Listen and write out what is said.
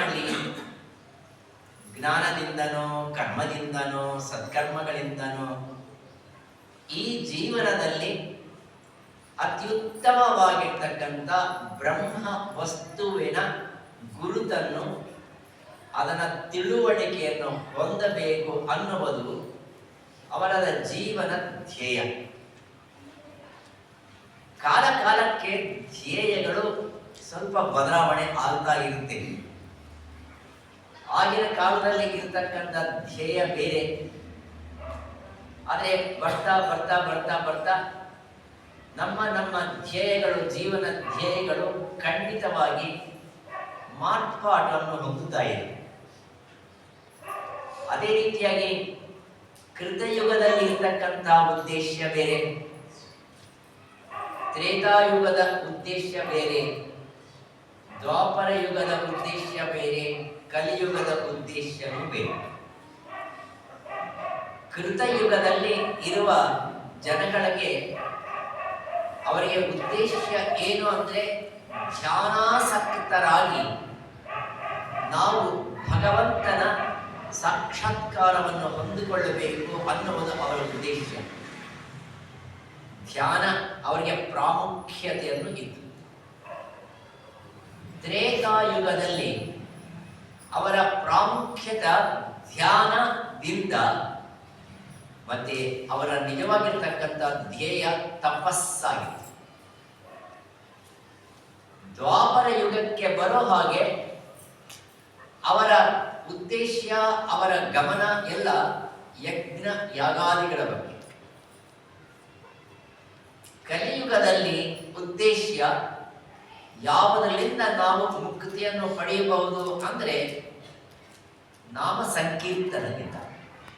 ಮಾಡಲಿ ಜ್ಞಾನದಿಂದನೋ, ಕರ್ಮದಿಂದನೋ ಸತ್ಕರ್ಮಗಳಿಂದನೋ ಈ ಜೀವನದಲ್ಲಿ ಅತ್ಯುತ್ತಮವಾಗಿರ್ತಕ್ಕಂಥ ಬ್ರಹ್ಮ ವಸ್ತುವಿನ ಗುರುತನ್ನು ಅದರ ತಿಳುವಳಿಕೆಯನ್ನು ಹೊಂದಬೇಕು ಅನ್ನುವುದು ಅವರ ಜೀವನ ಧ್ಯೇಯ. ಕಾಲಕಾಲಕ್ಕೆ ಧ್ಯೇಯಗಳು ಸ್ವಲ್ಪ ಬದಲಾವಣೆ ಆಗ್ತಾ ಇರುತ್ತೆ. ಆಗಿನ ಕಾಲದಲ್ಲಿ ಇರ್ತಕ್ಕಂಥ ಧ್ಯೇಯ ಬೇರೆ. ಆದರೆ ಬರ್ತಾ ಬರ್ತಾ ಬರ್ತಾ ಬರ್ತಾ ನಮ್ಮ ನಮ್ಮ ಧ್ಯೇಯಗಳು, ಜೀವನ ಧ್ಯೇಯಗಳು ಖಂಡಿತವಾಗಿ ಮಾರ್ಪಾಟನ್ನು ಹೊಂದುತ್ತಾ ಇದೆ. ಅದೇ ರೀತಿಯಾಗಿ ಕೃತಯುಗದಲ್ಲಿ ಇರ್ತಕ್ಕಂಥ ಉದ್ದೇಶ ಬೇರೆ, ತ್ರೇತಾಯುಗದ ಉದ್ದೇಶ ಬೇರೆ ದ್ವಾಪರ ಯುಗದ ಉದ್ದೇಶ ಬೇರೆ ಕಲಿಯುಗದ ಉದ್ದೇಶವೂ ಬೇಡ. ಕೃತಯುಗದಲ್ಲಿ ಇರುವ ಜನಗಳಿಗೆ ಅವರಿಗೆ ಉದ್ದೇಶ ಏನು ಅಂದ್ರೆ ಧ್ಯಾನಾಸಕ್ತರಾಗಿ ನಾವು ಭಗವಂತನ ಸಾಕ್ಷಾತ್ಕಾರವನ್ನು ಹೊಂದಿಕೊಳ್ಳಬೇಕು ಅನ್ನುವುದು ಅವರ ಉದ್ದೇಶ. ಧ್ಯಾನ ಅವರಿಗೆ ಪ್ರಾಮುಖ್ಯತೆಯನ್ನು ಇತ್ತು. ತ್ರೇತಾಯುಗದಲ್ಲಿ ಅವರ ಪ್ರಾಮುಖ್ಯತ ಧ್ಯಾನದಿಂದ ಮತ್ತೆ ಅವರ ನಿಜವಾಗಿರ್ತಕ್ಕಂಥ ಧ್ಯೇಯ ತಪಸ್ಸಾಗಿತ್ತು ದ್ವಾಪರ ಯುಗಕ್ಕೆ ಬರೋ ಹಾಗೆ ಅವರ ಉದ್ದೇಶ ಅವರ ಗಮನ ಎಲ್ಲ ಯಜ್ಞ ಯಾಗಾದಿಗಳ ಬಗ್ಗೆ. ಕಲಿಯುಗದಲ್ಲಿ ಉದ್ದೇಶ ಯಾವುದರಿಂದ ನಾವು ಮುಕ್ತಿಯನ್ನು ಪಡೆಯಬಹುದು? ಅಂದರೆ ನಾಮ ಸಂಕೀರ್ತನದಿಂದ.